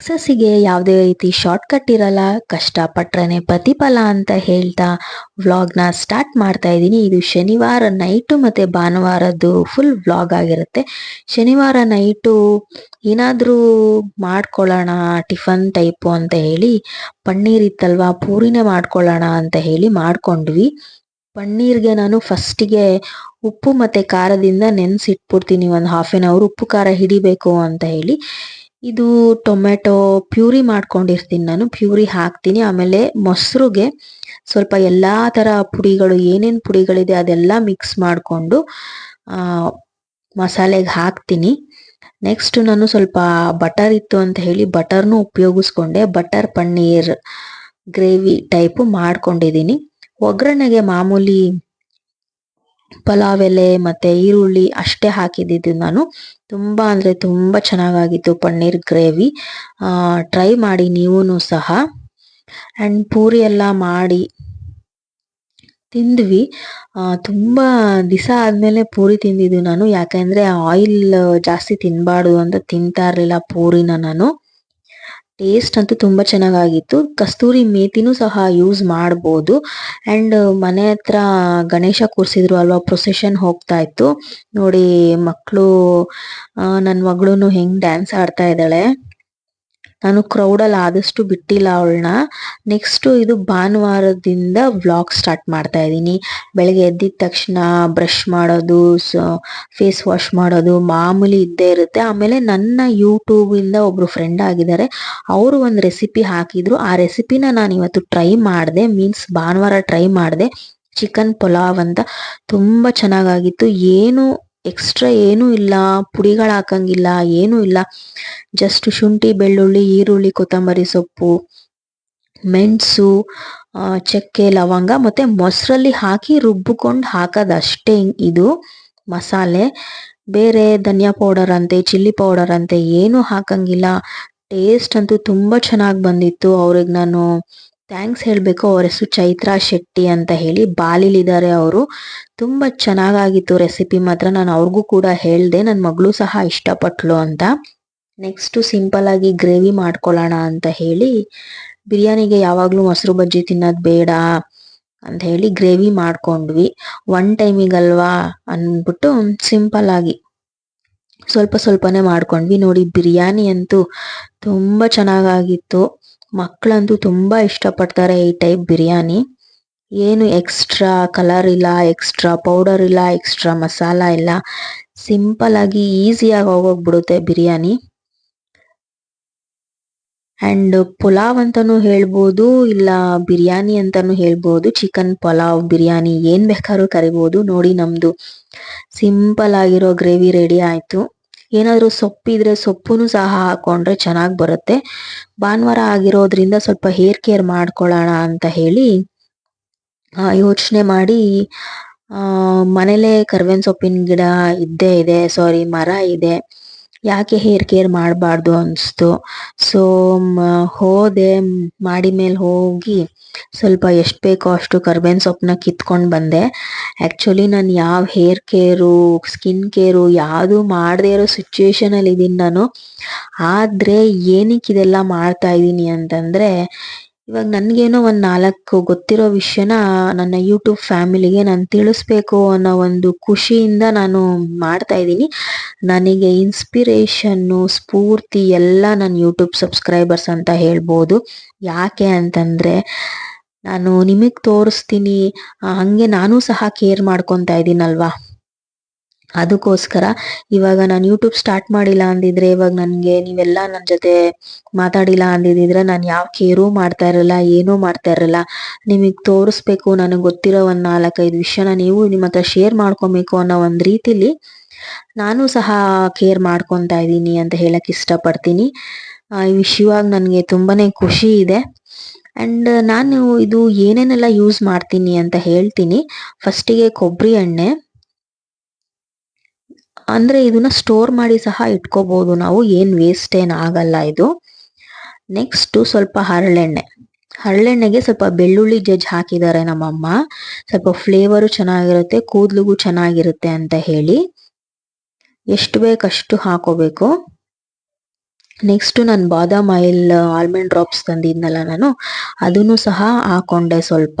ಸಕ್ಸಸ್ಸಿಗೆ ಯಾವುದೇ ರೀತಿ ಶಾರ್ಟ್ಕಟ್ ಇರಲ್ಲ ಕಷ್ಟಪಟ್ಟರೇ ಪ್ರತಿಫಲ ಅಂತ ಹೇಳ್ತಾ ವ್ಲಾಗ್ನ ಸ್ಟಾರ್ಟ್ ಮಾಡ್ತಾ ಇದ್ದೀನಿ. ಇದು ಶನಿವಾರ ನೈಟು ಮತ್ತು ಭಾನುವಾರದ್ದು ಫುಲ್ ವ್ಲಾಗ್ ಆಗಿರುತ್ತೆ. ಶನಿವಾರ ನೈಟು ಏನಾದರೂ ಮಾಡ್ಕೊಳ್ಳೋಣ, ಟಿಫನ್ ಟೈಪು ಅಂತ ಹೇಳಿ, ಪನ್ನೀರ್ ಇತ್ತಲ್ವಾ, ಪೂರಿನೇ ಮಾಡ್ಕೊಳ್ಳೋಣ ಅಂತ ಹೇಳಿ ಮಾಡ್ಕೊಂಡ್ವಿ. ಪನ್ನೀರ್ಗೆ ನಾನು ಫಸ್ಟಿಗೆ ಉಪ್ಪು ಮತ್ತು ಖಾರದಿಂದ ನೆನೆಸಿಟ್ಬಿಡ್ತೀನಿ. ಒಂದು ಹಾಫ್ ಆನ್ ಅವರ್ ಉಪ್ಪು ಖಾರ ಹಿಡಿಬೇಕು ಅಂತ ಹೇಳಿ. ಇದು ಟೊಮೆಟೊ ಪ್ಯೂರಿ ಮಾಡ್ಕೊಂಡಿರ್ತೀನಿ ನಾನು, ಪ್ಯೂರಿ ಹಾಕ್ತೀನಿ. ಆಮೇಲೆ ಮೊಸರುಗೆ ಸ್ವಲ್ಪ ಎಲ್ಲ ಥರ ಪುಡಿಗಳು, ಏನೇನು ಪುಡಿಗಳಿದೆ ಅದೆಲ್ಲ ಮಿಕ್ಸ್ ಮಾಡಿಕೊಂಡು ಮಸಾಲೆಗೆ ಹಾಕ್ತೀನಿ. ನೆಕ್ಸ್ಟ್ ನಾನು ಸ್ವಲ್ಪ ಬಟರ್ ಇತ್ತು ಅಂತ ಹೇಳಿ ಬಟರ್ನು ಉಪಯೋಗಿಸ್ಕೊಂಡೆ. ಬಟರ್ ಪನ್ನೀರ್ ಗ್ರೇವಿ ಟೈಪು ಮಾಡ್ಕೊಂಡಿದ್ದೀನಿ. ಒಗ್ಗರಣೆಗೆ ಮಾಮೂಲಿ ಪಲಾವ್ ಎಲೆ ಮತ್ತೆ ಈರುಳ್ಳಿ ಅಷ್ಟೇ ಹಾಕಿದ್ದಿದ್ದು ನಾನು. ತುಂಬ ಅಂದರೆ ತುಂಬ ಚೆನ್ನಾಗಾಗಿತ್ತು ಪನ್ನೀರ್ ಗ್ರೇವಿ. ಟ್ರೈ ಮಾಡಿ ನೀವೂ ಸಹ. ಆ್ಯಂಡ್ ಪೂರಿ ಎಲ್ಲ ಮಾಡಿ ತಿಂದ್ವಿ. ತುಂಬ ದಿವಸ ಆದಮೇಲೆ ಪೂರಿ ತಿಂದಿದ್ದು ನಾನು. ಯಾಕೆಂದರೆ ಆಯಿಲ್ ಜಾಸ್ತಿ ತಿನ್ನಬಾರ್ದು ಅಂತ ತಿಂತಾ ಇರಲಿಲ್ಲ ಪೂರಿನ ನಾನು. ಟೇಸ್ಟ್ ಅಂತೂ ತುಂಬ ಚೆನ್ನಾಗಾಗಿತ್ತು. ಕಸ್ತೂರಿ ಮೇಥಿನೂ ಸಹ ಯೂಸ್ ಮಾಡ್ಬೋದು. ಆ್ಯಂಡ್ ಮನೆ ಹತ್ರ ಗಣೇಶ ಕೂರಿಸಿದ್ರು ಅಲ್ವಾ ಪ್ರೊಸೆಷನ್ ಹೋಗ್ತಾ ಇತ್ತು. ನೋಡಿ ಮಕ್ಕಳು ನನ್ನ ಮಗಳೂ ಹೆಂಗೆ ಡ್ಯಾನ್ಸ್ ಆಡ್ತಾ ಇದ್ದಾಳೆ. ನಾನು ಕ್ರೌಡಲ್ಲಿ ಆದಷ್ಟು ಬಿಟ್ಟಿಲ್ಲ ಅವಳನ್ನ. ನೆಕ್ಸ್ಟು ಇದು ಭಾನುವಾರದಿಂದ ವ್ಲಾಗ್ ಸ್ಟಾರ್ಟ್ ಮಾಡ್ತಾ ಇದ್ದೀನಿ. ಬೆಳಗ್ಗೆ ಎದ್ದಿದ ತಕ್ಷಣ ಬ್ರಷ್ ಮಾಡೋದು ಫೇಸ್ ವಾಶ್ ಮಾಡೋದು ಮಾಮೂಲಿ ಇದ್ದೇ ಇರುತ್ತೆ. ಆಮೇಲೆ ನನ್ನ ಯೂಟ್ಯೂಬಿಂದ ಒಬ್ಬರು ಫ್ರೆಂಡ್ ಆಗಿದ್ದಾರೆ. ಅವರು ಒಂದು ರೆಸಿಪಿ ಹಾಕಿದ್ರು. ಆ ರೆಸಿಪಿನ ನಾನು ಇವತ್ತು ಟ್ರೈ ಮಾಡಿದೆ. ಮೀನ್ಸ್ ಭಾನುವಾರ ಟ್ರೈ ಮಾಡಿದೆ. ಚಿಕನ್ ಪಲಾವ್ ಅಂತ. ತುಂಬ ಚೆನ್ನಾಗಾಗಿತ್ತು. ಏನು ಎಕ್ಸ್ಟ್ರಾ ಏನೂ ಇಲ್ಲ, ಪುಡಿಗಳು ಹಾಕಂಗಿಲ್ಲ, ಏನೂ ಇಲ್ಲ. ಜಸ್ಟ್ ಶುಂಠಿ, ಬೆಳ್ಳುಳ್ಳಿ, ಈರುಳ್ಳಿ, ಕೊತ್ತಂಬರಿ ಸೊಪ್ಪು, ಮೆಣಸು ಚಕ್ಕೆ, ಲವಂಗ ಮತ್ತೆ ಮೊಸರಲ್ಲಿ ಹಾಕಿ ರುಬ್ಬಿಕೊಂಡು ಹಾಕೋದಷ್ಟೇ ಇದು ಮಸಾಲೆ. ಬೇರೆ ಧನಿಯಾ ಪೌಡರ್ ಅಂತೆ, ಚಿಲ್ಲಿ ಪೌಡರ್ ಅಂತೆ ಏನೂ ಹಾಕಂಗಿಲ್ಲ. ಟೇಸ್ಟ್ ಅಂತೂ ತುಂಬ ಚೆನ್ನಾಗಿ ಬಂದಿತ್ತು. ಅವ್ರಿಗೆ ನಾನು ಥ್ಯಾಂಕ್ಸ್ ಹೇಳಬೇಕು, ಅವ್ರ ಹೆಸರು ಚೈತ್ರಾ ಶೆಟ್ಟಿ ಅಂತ ಹೇಳಿ. ಬಾಲಿಲಿದ್ದಾರೆ ಅವರು. ತುಂಬ ಚೆನ್ನಾಗಾಗಿತ್ತು ರೆಸಿಪಿ ಮಾತ್ರ. ನಾನು ಅವ್ರಿಗೂ ಕೂಡ ಹೇಳಿದೆ ನನ್ನ ಮಗಳು ಸಹ ಇಷ್ಟಪಟ್ಲು ಅಂತ. ನೆಕ್ಸ್ಟು ಸಿಂಪಲ್ ಆಗಿ ಗ್ರೇವಿ ಮಾಡ್ಕೊಳ್ಳೋಣ ಅಂತ ಹೇಳಿ, ಬಿರಿಯಾನಿಗೆ ಯಾವಾಗಲೂ ಮೊಸರು ಬಜ್ಜಿ ತಿನ್ನೋದು ಬೇಡ ಅಂತ ಹೇಳಿ ಗ್ರೇವಿ ಮಾಡ್ಕೊಂಡ್ವಿ. ಒನ್ ಟೈಮಿಗಲ್ವಾ ಅಂದ್ಬಿಟ್ಟು ಸಿಂಪಲ್ ಆಗಿ ಸ್ವಲ್ಪ ಸ್ವಲ್ಪನೇ ಮಾಡ್ಕೊಂಡ್ವಿ. ನೋಡಿ, ಬಿರಿಯಾನಿ ಅಂತೂ ತುಂಬ ಚೆನ್ನಾಗಾಗಿತ್ತು. ಮಕ್ಕಳಂತೂ ಇಷ್ಟ ಪಡ್ತಾರೆ ಈ ಟೈಪ್ ಬಿರಿಯಾನಿ. ಏನು ಎಕ್ಸ್ಟ್ರಾ ಕಲರ್ ಇಲ್ಲ ಎಕ್ಸ್ಟ್ರಾ ಪೌಡರ್ ಇಲ್ಲ ಎಕ್ಸ್ಟ್ರಾ ಮಸಾಲ ಇಲ್ಲ. ಸಿಂಪಲ್ ಆಗಿ ಈಸಿಯಾಗಿ ಹೋಗೋಗ್ಬಿಡುತ್ತೆ ಬಿರಿಯಾನಿ. ಅಂಡ್ ಪುಲಾವ್ ಅಂತಲೂ ಹೇಳ್ಬೋದು, ಇಲ್ಲ ಬಿರಿಯಾನಿ ಅಂತಲೂ ಹೇಳ್ಬೋದು ಚಿಕನ್ ಪಲಾವ್ ಬಿರಿಯಾನಿ ಏನ್ ಬೇಕಾದ್ರೂ ಕರಿಬಹುದು ನೋಡಿ ನಮ್ಮದು ಸಿಂಪಲ್ ಆಗಿರೋ ಗ್ರೇವಿ ರೆಡಿ ಆಯಿತು. ಏನಾದರೂ ಸೊಪ್ಪಿದ್ರೆ ಸೊಪ್ಪು ಸಹ ಹಾಕೊಂಡ್ರೆ ಚೆನ್ನಾಗಿ ಬರುತ್ತೆ. ಭಾನುವಾರ ಆಗಿರೋದ್ರಿಂದ ಸ್ವಲ್ಪ ಹೇರ್ ಕೇರ್ ಮಾಡ್ಕೊಳ್ಳೋಣ ಅಂತ ಹೇಳಿ ಯೋಚನೆ ಮಾಡಿ ಮನೇಲೇ ಕರ್ಬೇವಿನ ಸೊಪ್ಪಿನ ಗಿಡ ಇದ್ದೇ ಇದೆ ಸಾರಿ ಮರ ಇದೆ. ಯಾಕೆ ಹೇರ್ ಕೇರ್ ಮಾಡಬಾರ್ದು ಅನಿಸ್ತು. ಸೊ ಹೋದೆ, ಮಾಡಿ ಮೇಲೆ ಹೋಗಿ ಸ್ವಲ್ಪ ಎಷ್ಟು ಬೇಕೋ ಅಷ್ಟು ಕರ್ಬೇವಿನ ಸೊಪ್ಪನ್ನ ಕಿತ್ಕೊಂಡು ಬಂದೆ. ಆ್ಯಕ್ಚುಲಿ ನಾನು ಯಾವ ಹೇರ್ ಕೇರು, ಸ್ಕಿನ್ ಕೇರು ಯಾವುದು ಮಾಡದೇ ಇರೋ ಸಿಚುವೇಶನಲ್ಲಿ ಇದ್ದೀನಿ ನಾನು. ಆದರೆ ಏನಕ್ಕೆ ಇದೆಲ್ಲ ಮಾಡ್ತಾ ಇದ್ದೀನಿ ಅಂತಂದರೆ ಇವಾಗ ನನಗೇನೋ ಒಂದು ನಾಲ್ಕು ಗೊತ್ತಿರೋ ವಿಷಯನ ನನ್ನ ಯೂಟ್ಯೂಬ್ ಫ್ಯಾಮಿಲಿಗೆ ನಾನು ತಿಳಿಸ್ಬೇಕು ಅನ್ನೋ ಒಂದು ಖುಷಿಯಿಂದ ನಾನು ಮಾಡ್ತಾ ಇದ್ದೀನಿ. ನನಗೆ ಇನ್ಸ್ಪಿರೇಷನ್ನು ಸ್ಫೂರ್ತಿ ಎಲ್ಲ ನನ್ನ ಯೂಟ್ಯೂಬ್ ಸಬ್ಸ್ಕ್ರೈಬರ್ಸ್ ಅಂತ ಹೇಳ್ಬೋದು. ಯಾಕೆ ಅಂತಂದರೆ ನಾನು ನಿಮಗೆ ತೋರಿಸ್ತೀನಿ ಹಾಗೆ ನಾನು ಸಹ ಕೇರ್ ಮಾಡ್ಕೊತಾ ಇದ್ದೀನಲ್ವಾ ಅದಕ್ಕೋಸ್ಕರ ಇವಾಗ ನಾನು ಯೂಟ್ಯೂಬ್ ಸ್ಟಾರ್ಟ್ ಮಾಡಿಲ್ಲ ಅಂದಿದ್ರೆ ಇವಾಗ ನನಗೆ ನೀವೆಲ್ಲ ನನ್ನ ಜೊತೆ ಮಾತಾಡಿಲ್ಲ ಅಂದಿದ್ರೆ ನಾನು ಯಾವ ಕೇರು ಮಾಡ್ತಾ ಇರಲ್ಲ, ಏನೂ ಮಾಡ್ತಾ ಇರಲ್ಲ. ನಿಮಗೆ ತೋರಿಸ್ಬೇಕು ನನಗೆ ಗೊತ್ತಿರೋ ಒಂದು ನಾಲ್ಕೈದು ವಿಷಯನ ನೀವು ನಿಮ್ಮ ಹತ್ರ ಶೇರ್ ಮಾಡ್ಕೊಬೇಕು ಅನ್ನೋ ಒಂದು ರೀತಿಲಿ ನಾನು ಸಹ ಕೇರ್ ಮಾಡ್ಕೊತಾ ಇದ್ದೀನಿ ಅಂತ ಹೇಳಕ್ ಇಷ್ಟಪಡ್ತೀನಿ. ಈ ವಿಷಯವಾಗಿ ನನಗೆ ತುಂಬಾನೇ ಖುಷಿ ಇದೆ. ಆ್ಯಂಡ್ ನಾನು ಇದು ಏನೇನೆಲ್ಲ ಯೂಸ್ ಮಾಡ್ತೀನಿ ಅಂತ ಹೇಳ್ತೀನಿ. ಫಸ್ಟಿಗೆ ಕೊಬ್ಬರಿ ಎಣ್ಣೆ. ಅಂದ್ರೆ ಇದನ್ನ ಸ್ಟೋರ್ ಮಾಡಿ ಸಹ ಇಟ್ಕೋಬೋದು. ನಾವು ಏನು ವೇಸ್ಟ್ ಏನ್ ಆಗಲ್ಲ ಇದು. ನೆಕ್ಸ್ಟ್ ಸ್ವಲ್ಪ ಹರಳೆಣ್ಣೆ. ಹರಳೆಣ್ಣೆಗೆ ಸ್ವಲ್ಪ ಬೆಳ್ಳುಳ್ಳಿ ಜಜ್ ಹಾಕಿದ್ದಾರೆ ನಮ್ಮಮ್ಮ. ಸ್ವಲ್ಪ ಫ್ಲೇವರು ಚೆನ್ನಾಗಿರುತ್ತೆ, ಕೂದಲಿಗೂ ಚೆನ್ನಾಗಿರುತ್ತೆ ಅಂತ ಹೇಳಿ. ಎಷ್ಟು ಬೇಕಷ್ಟು ಹಾಕೋಬೇಕು. ನೆಕ್ಸ್ಟು ನಾನು ಬಾದಾಮ್ ಆಯಿಲ್ ಆಲ್ಮಂಡ್ ಡ್ರಾಪ್ಸ್ ತಂದಿದ್ನಲ್ಲ ನಾನು, ಅದನ್ನು ಸಹ ಹಾಕೊಂಡೆ ಸ್ವಲ್ಪ.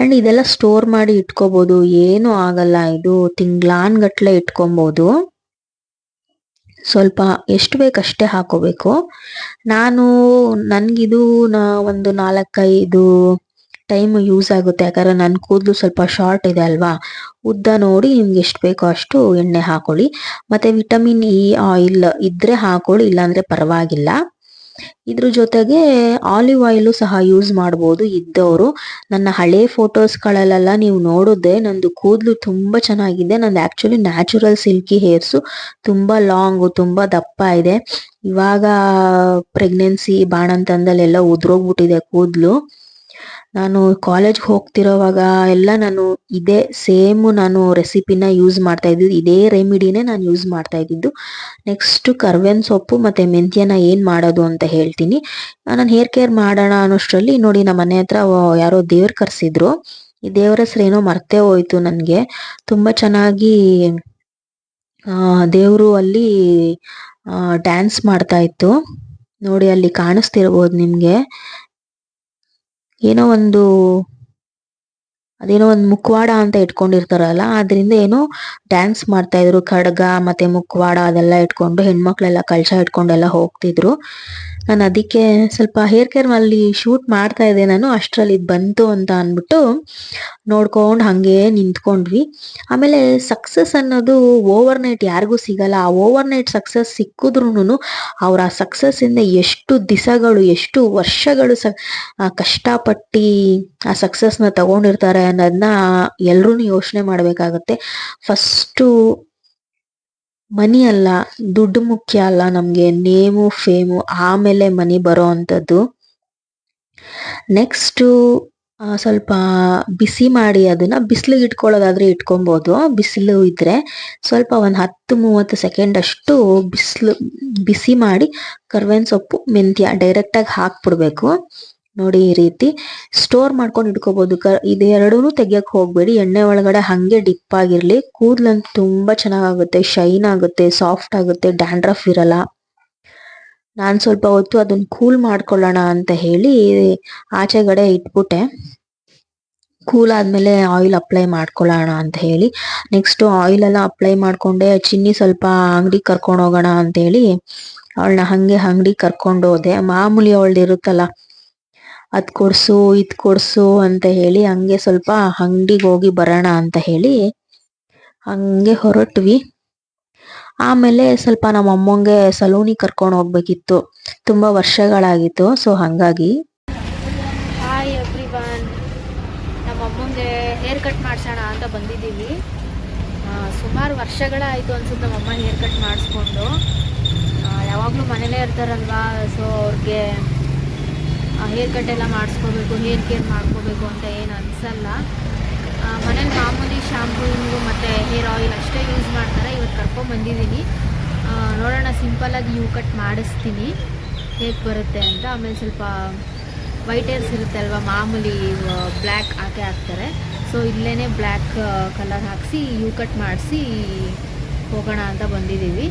ಅಂಡ್ ಇದೆಲ್ಲ ಸ್ಟೋರ್ ಮಾಡಿ ಇಟ್ಕೋಬಹುದು ಏನು ಆಗಲ್ಲ ಇದು. ತಿಂಗ್ಳಾನ್ಗಟ್ಲೆ ಇಟ್ಕೊಬಹುದು ಸ್ವಲ್ಪ ಎಷ್ಟು ಬೇಕಷ್ಟೇ ಹಾಕೋಬೇಕು. ನಾನು ನನ್ಗಿದು ಒಂದು ನಾಲ್ಕೈದು ಟೈಮ್ ಯೂಸ್ ಆಗುತ್ತೆ. ಯಾಕಂದ್ರೆ ನನ್ನ ಕೂದಲು ಸ್ವಲ್ಪ ಶಾರ್ಟ್ ಇದೆ ಅಲ್ವಾ? ಉದ್ದ ನೋಡಿ ನಿಮ್ಗೆ ಎಷ್ಟು ಬೇಕೋ ಅಷ್ಟು ಎಣ್ಣೆ ಹಾಕೊಳ್ಳಿ. ಮತ್ತೆ ವಿಟಮಿನ್ ಇ ಆಯಿಲ್ ಇದ್ರೆ ಹಾಕೊಳ್ಳಿ, ಇಲ್ಲಾಂದ್ರೆ ಪರವಾಗಿಲ್ಲ. ಇದ್ರ ಜೊತೆಗೆ ಆಲಿವ್ ಆಯಿಲ್ ಸಹ ಯೂಸ್ ಮಾಡಬಹುದು ಇದ್ದವರು. ನನ್ನ ಹಳೆ ಫೋಟೋಸ್ಗಳಲ್ಲೆಲ್ಲ ನೀವು ನೋಡಿದ್ರೆ ನಂದು ಕೂದಲು ತುಂಬಾ ಚೆನ್ನಾಗಿದೆ. ನಂದು ಆಕ್ಚುಲಿ ನ್ಯಾಚುರಲ್ ಸಿಲ್ಕಿ ಹೇರ್ಸು ತುಂಬಾ ಲಾಂಗ್ ತುಂಬಾ ದಪ್ಪ ಇದೆ. ಇವಾಗ ಪ್ರೆಗ್ನೆನ್ಸಿ ಬಾಣಂತನದಲ್ಲೆಲ್ಲ ಉದುರೋಗ್ಬಿಟ್ಟಿದೆ ಕೂದಲು. ನಾನು ಕಾಲೇಜ್ಗೆ ಹೋಗ್ತಿರೋವಾಗ ಎಲ್ಲ ನಾನು ಇದೇ ಸೇಮ್ ನಾನು ರೆಸಿಪಿನ ಯೂಸ್ ಮಾಡ್ತಾ ಇದ್ದಿದ್ದು. ಇದೇ ರೆಮಿಡಿನೇ ನಾನು ಯೂಸ್ ಮಾಡ್ತಾ ಇದ್ದಿದ್ದು. ನೆಕ್ಸ್ಟ್ ಕರ್ಬೇವಿನ ಸೊಪ್ಪು ಮತ್ತೆ ಮೆಂತ್ಯನ ಏನು ಮಾಡೋದು ಅಂತ ಹೇಳ್ತೀನಿ. ನಾನು ಹೇರ್ ಕೇರ್ ಮಾಡೋಣ ಅನ್ನೋಷ್ಟರಲ್ಲಿ ನೋಡಿ ನಮ್ಮ ಮನೆ ಹತ್ರ ಯಾರೋ ದೇವ್ರು ಕರ್ಸಿದ್ರು. ಈ ದೇವ್ರ ಏನೋ ಮರ್ತೇ ಹೋಯ್ತು ನನಗೆ. ತುಂಬಾ ಚೆನ್ನಾಗಿ ದೇವರು ಅಲ್ಲಿ ಡ್ಯಾನ್ಸ್ ಮಾಡ್ತಾ ಇತ್ತು. ನೋಡಿ ಅಲ್ಲಿ ಕಾಣಿಸ್ತಿರ್ಬೋದು ನಿಮ್ಗೆ. ಏನೋ ಒಂದು, ಅದೇನೋ ಒಂದು ಮುಖವಾಡ ಅಂತ ಇಟ್ಕೊಂಡಿರ್ತಾರಲ್ಲ ಅದರಿಂದ ಏನೋ ಡ್ಯಾನ್ಸ್ ಮಾಡ್ತಾ ಇದ್ರು, ಖಡ್ಗ ಮತ್ತೆ ಮುಖವಾಡ ಅದೆಲ್ಲ ಇಟ್ಕೊಂಡು ಹೆಣ್ಮಕ್ಳೆಲ್ಲ ಕಳಶ ಇಟ್ಕೊಂಡೆಲ್ಲ ಹೋಗ್ತಿದ್ರು. ನಾನು ಅದಕ್ಕೆ ಸ್ವಲ್ಪ ಹೇರ್ ಕೇರ್ ಅಲ್ಲಿ ಶೂಟ್ ಮಾಡ್ತಾ ಇದ್ದೆ ನಾನು ಅಷ್ಟರಲ್ಲಿ ಇದು ಬಂತು ಅಂತ ಅಂದ್ಬಿಟ್ಟು ನೋಡ್ಕೊಂಡು ಹಂಗೆ ನಿಂತ್ಕೊಂಡ್ವಿ. ಆಮೇಲೆ ಸಕ್ಸಸ್ ಅನ್ನೋದು ಓವರ್ ನೈಟ್ ಯಾರಿಗೂ ಸಿಗಲ್ಲ. ಆ ಓವರ್ ನೈಟ್ ಸಕ್ಸಸ್ ಸಿಕ್ಕಿದ್ರು ಅವ್ರ ಆ ಸಕ್ಸಸ್ಸಿಂದ ಎಷ್ಟು ದಿಸಗಳು, ಎಷ್ಟು ವರ್ಷಗಳು ಸ ಕಷ್ಟಪಟ್ಟು ಆ ಸಕ್ಸಸ್ನ ತಗೊಂಡಿರ್ತಾರೆ ಅನ್ನೋದನ್ನ ಎಲ್ರೂ ಯೋಚನೆ ಮಾಡ್ಬೇಕಾಗತ್ತೆ. ಫಸ್ಟು ಮನಿ ಅಲ್ಲ, ದುಡ್ಡು ಮುಖ್ಯ ಅಲ್ಲ ನಮಗೆ. ನೇಮು, ಫೇಮು, ಆಮೇಲೆ ಮನಿ ಬರೋ ಅಂಥದ್ದು. ನೆಕ್ಸ್ಟು ಸ್ವಲ್ಪ ಬಿಸಿ ಮಾಡಿ ಅದನ್ನು ಬಿಸಿಲಿಗೆ ಇಟ್ಕೊಳ್ಳೋದಾದ್ರೆ ಇಟ್ಕೊಬೋದು. ಬಿಸಿಲು ಇದ್ದರೆ ಸ್ವಲ್ಪ ಒಂದು ಹತ್ತು, ಮೂವತ್ತು ಸೆಕೆಂಡ್ ಅಷ್ಟು ಬಿಸಿಲು, ಬಿಸಿ ಮಾಡಿ ಕರ್ಬೇವಿನ ಸೊಪ್ಪು, ಮೆಂತ್ಯ ಡೈರೆಕ್ಟಾಗಿ ಹಾಕ್ಬಿಡ್ಬೇಕು. ನೋಡಿ ಈ ರೀತಿ ಸ್ಟೋರ್ ಮಾಡ್ಕೊಂಡು ಇಟ್ಕೋಬಹುದು ಕ ಎರಡೂ ತೆಗಿಯಕ್ ಹೋಗ್ಬೇಡಿ. ಎಣ್ಣೆ ಒಳಗಡೆ ಹಂಗೆ ಡಿಪ್ ಆಗಿರ್ಲಿ. ಕೂದ್ಲಂತೂ ತುಂಬಾ ಚೆನ್ನಾಗಾಗುತ್ತೆ. ಶೈನ್ ಆಗುತ್ತೆ ಸಾಫ್ಟ್ ಆಗುತ್ತೆ ಡ್ಯಾಂಡ್ರಫ್ ಇರಲ್ಲ. ನಾನ್ ಸ್ವಲ್ಪ ಹೊತ್ತು ಅದನ್ನ ಕೂಲ್ ಮಾಡ್ಕೊಳ್ಳೋಣ ಅಂತ ಹೇಳಿ ಆಚೆಗಡೆ ಇಟ್ಬಿಟ್ಟೆ. ಕೂಲ್ ಆದ್ಮೇಲೆ ಆಯಿಲ್ ಅಪ್ಲೈ ಮಾಡ್ಕೊಳ್ಳೋಣ ಅಂತ ಹೇಳಿ. ನೆಕ್ಸ್ಟ್ ಆಯಿಲ್ ಎಲ್ಲ ಅಪ್ಲೈ ಮಾಡ್ಕೊಂಡೆ. ಚಿನ್ನಿ ಸ್ವಲ್ಪ ಅಂಗಡಿ ಕರ್ಕೊಂಡು ಹೋಗೋಣ ಅಂತ ಹೇಳಿ ಅವಳನ್ನ ಹಂಗೆ ಅಂಗಡಿ ಕರ್ಕೊಂಡು ಹೋದೆ ಮಾಮೂಲಿ ಅವಳ್ದು ಇರುತ್ತಲ್ಲ ಅದ್ ಕೊಡ್ಸು, ಇದ್ ಕೊಡ್ಸು ಅಂತ ಹೇಳಿ ಹಂಗೆ ಸ್ವಲ್ಪ ಅಂಗಡಿಗೆ ಹೋಗಿ ಬರೋಣ ಅಂತ ಹೇಳಿ ಹಂಗೆ ಹೊರಟ್ವಿ. ಆಮೇಲೆ ಸ್ವಲ್ಪ ನಮ್ಮ ಅಮ್ಮಂಗೆ ಸಲೂನಿಗೆ ಕರ್ಕೊಂಡು ಹೋಗ್ಬೇಕಿತ್ತು. ತುಂಬಾ ವರ್ಷಗಳಾಗಿತ್ತು, ಸೊ ಹಂಗಾಗಿ. ಹಾಯ್ ಎವ್ರಿವನ್ ನಮ್ಮ ಹೇರ್ ಕಟ್ ಮಾಡಿಸೋಣ ಅಂತ ಬಂದಿದ್ದೀವಿ. ಸುಮಾರು ವರ್ಷಗಳಾಯಿತು ಅನ್ಸುತ್ತೆ ನಮ್ಮಮ್ಮ ಹೇರ್ ಕಟ್ ಮಾಡಿಸ್ಕೊಂಡು. ಯಾವಾಗಲೂ ಮನೇಲೇ ಇರ್ತಾರಲ್ವಾ, ಸೊ ಅವ್ರಿಗೆ ಹೇರ್ ಕಟ್ ಎಲ್ಲ ಮಾಡಿಸ್ಕೋಬೇಕು ಹೇರ್ ಕೇರ್ ಮಾಡ್ಕೋಬೇಕು ಅಂತ ಏನು ಅನಿಸಲ್ಲ. ಮನೇಲಿ ಮಾಮೂಲಿ ಶಾಂಪೂನು ಮತ್ತು ಹೇರ್ ಆಯಿಲ್ ಅಷ್ಟೇ ಯೂಸ್ ಮಾಡ್ತಾರೆ. ಇವತ್ತು ಕರ್ಕೊಂಡು ಬಂದಿದ್ದೀನಿ. ನೋಡೋಣ ಸಿಂಪಲಾಗಿ ಯೂ ಕಟ್ ಮಾಡಿಸ್ತೀನಿ. ಹೇಗೆ ಬರುತ್ತೆ ಅಂತ. ಆಮೇಲೆ ಸ್ವಲ್ಪ ವೈಟ್ ಹೇರ್ಸ್ ಇರುತ್ತೆ ಅಲ್ವಾ, ಮಾಮೂಲಿ ಬ್ಲ್ಯಾಕ್ ಹಾಕೇ ಹಾಕ್ತಾರೆ. ಸೊ ಇಲ್ಲೇ ಬ್ಲ್ಯಾಕ್ ಕಲರ್ ಹಾಕಿಸಿ ಯೂ ಕಟ್ ಮಾಡಿಸಿ ಹೋಗೋಣ ಅಂತ ಬಂದಿದ್ದೀವಿ.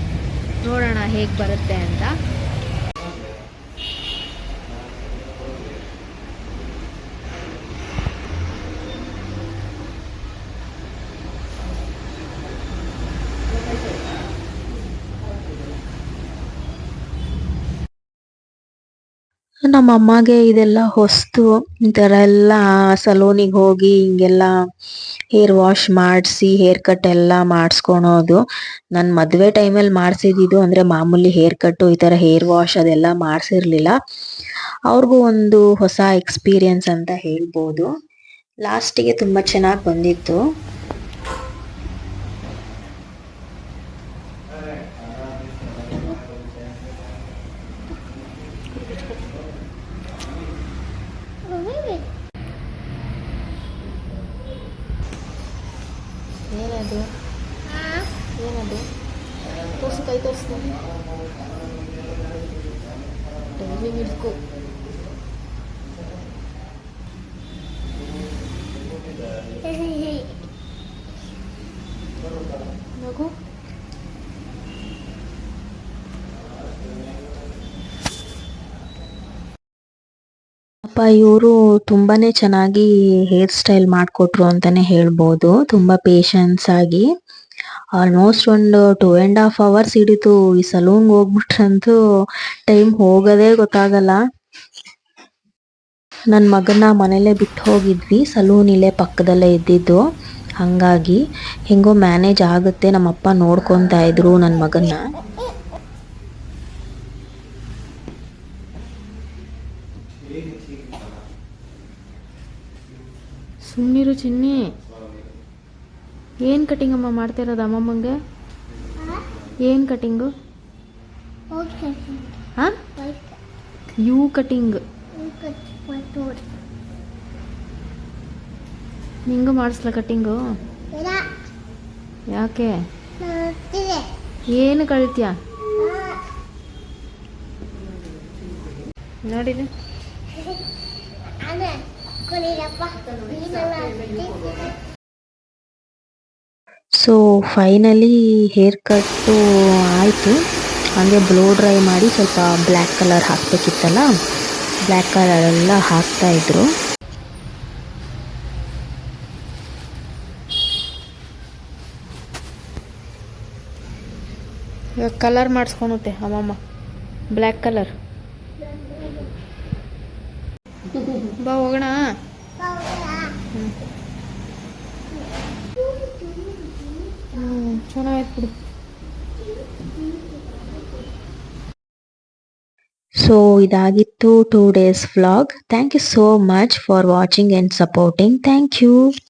ನೋಡೋಣ ಹೇಗೆ ಬರುತ್ತೆ ಅಂತ. ನಮ್ಮ ಅಮ್ಮಗೆ ಇದೆಲ್ಲ ಹೊಸ್ತು, ಈ ತರ ಎಲ್ಲ ಸಲೂನಿಗೆ ಹೋಗಿ ಹಿಂಗೆಲ್ಲ ಹೇರ್ ವಾಶ್ ಮಾಡಿಸಿ, ಹೇರ್ ಕಟ್ ಎಲ್ಲ ಮಾಡಿಸ್ಕೊಳೋದು. ನನ್ನ ಮದುವೆ ಟೈಮಲ್ಲಿ ಮಾಡಿಸಿದ್ದು ಅಂದ್ರೆ ಮಾಮೂಲಿ ಹೇರ್ ಕಟ್ಟು, ಈ ಥರ ಹೇರ್ ವಾಶ್ ಅದೆಲ್ಲ ಮಾಡಿಸಿರ್ಲಿಲ್ಲ. ಅವ್ರಿಗೂ ಒಂದು ಹೊಸ ಎಕ್ಸ್ಪೀರಿಯನ್ಸ್ ಅಂತ ಹೇಳ್ಬೋದು. ಲಾಸ್ಟಿಗೆ ತುಂಬಾ ಚೆನ್ನಾಗಿ ಬಂದಿತ್ತು. ಏನದು ಏನದು ತೋರಿಸು ಕೈ ತೋರಿಸು ಡೈಲಿ ಮಿಲ್ಕು ಇವರು ತುಂಬಾನೇ ಚೆನ್ನಾಗಿ ಹೇರ್ ಸ್ಟೈಲ್ ಮಾಡಿಕೊಟ್ರು ಅಂತಾನೆ ಹೇಳ್ಬೋದು. ತುಂಬಾ ಪೇಷನ್ಸ್ ಆಗಿ. ಆಲ್ಮೋಸ್ಟ್ ಒಂದು ಟೂ ಆ್ಯಂಡ್ ಹಾಫ್ ಅವರ್ಸ್ ಹಿಡಿತು ಈ ಸಲೂನ್ ಹೋಗ್ಬಿಟ್ರಂತೂ ಟೈಮ್ ಹೋಗೋದೇ ಗೊತ್ತಾಗಲ್ಲ. ನನ್ನ ಮಗನ ಮನೇಲೇ ಬಿಟ್ಟು ಹೋಗಿದ್ವಿ. ಸಲೂನ್ ಇಲ್ಲೇ ಪಕ್ಕದಲ್ಲೇ ಇದ್ದಿದ್ದು. ಹಾಗಾಗಿ ಹೆಂಗೋ ಮ್ಯಾನೇಜ್ ಆಗುತ್ತೆ. ನಮ್ಮಪ್ಪ ನೋಡ್ಕೊತಾ ಇದ್ರು ನನ್ನ ಮಗನ್ನ. ಸುಮ್ಮನಿರು ಚಿನ್ನಿ. ಏನು ಕಟಿಂಗ್ ಅಮ್ಮ ಮಾಡ್ತಾ ಇರೋದು ಅಮ್ಮಮ್ಮಂಗೆ? ಏನು ಕಟಿಂಗು ಹಾಂ ಯು ಕಟಿಂಗ್ ನಿಂಗೂ ಮಾಡಿಸ್ಲ ಕಟಿಂಗು ಯಾಕೆ? ಏನು ಕಳಿತ್ಯ? ನೋಡಿಲಿ ಸೊ ಫೈನಲಿ ಹೇರ್ ಕಟ್ಟು ಆಯಿತು. ಹಾಗೆ ಬ್ಲೋ ಡ್ರೈ ಮಾಡಿ ಸ್ವಲ್ಪ ಬ್ಲ್ಯಾಕ್ ಕಲರ್ ಹಾಕಬೇಕಿತ್ತಲ್ಲ? ಬ್ಲ್ಯಾಕ್ ಕಲರ್ ಎಲ್ಲ ಹಾಕ್ತಾ ಇದ್ರು. ಇವಾಗ ಕಲರ್ ಮಾಡಿಸ್ಕೊಳುತ್ತೆ ಅಮ್ಮಮ್ಮ. ಬ್ಲ್ಯಾಕ್ ಕಲರ್ ಬಾ ಹೋಗೋಣ. ಹ್ಞೂ ಚೆನ್ನಾಗಾಯ್ತು ಬಿಡು. ಸೊ ಇದಾಗಿತ್ತು two days vlog thank you so much for watching and supporting thank you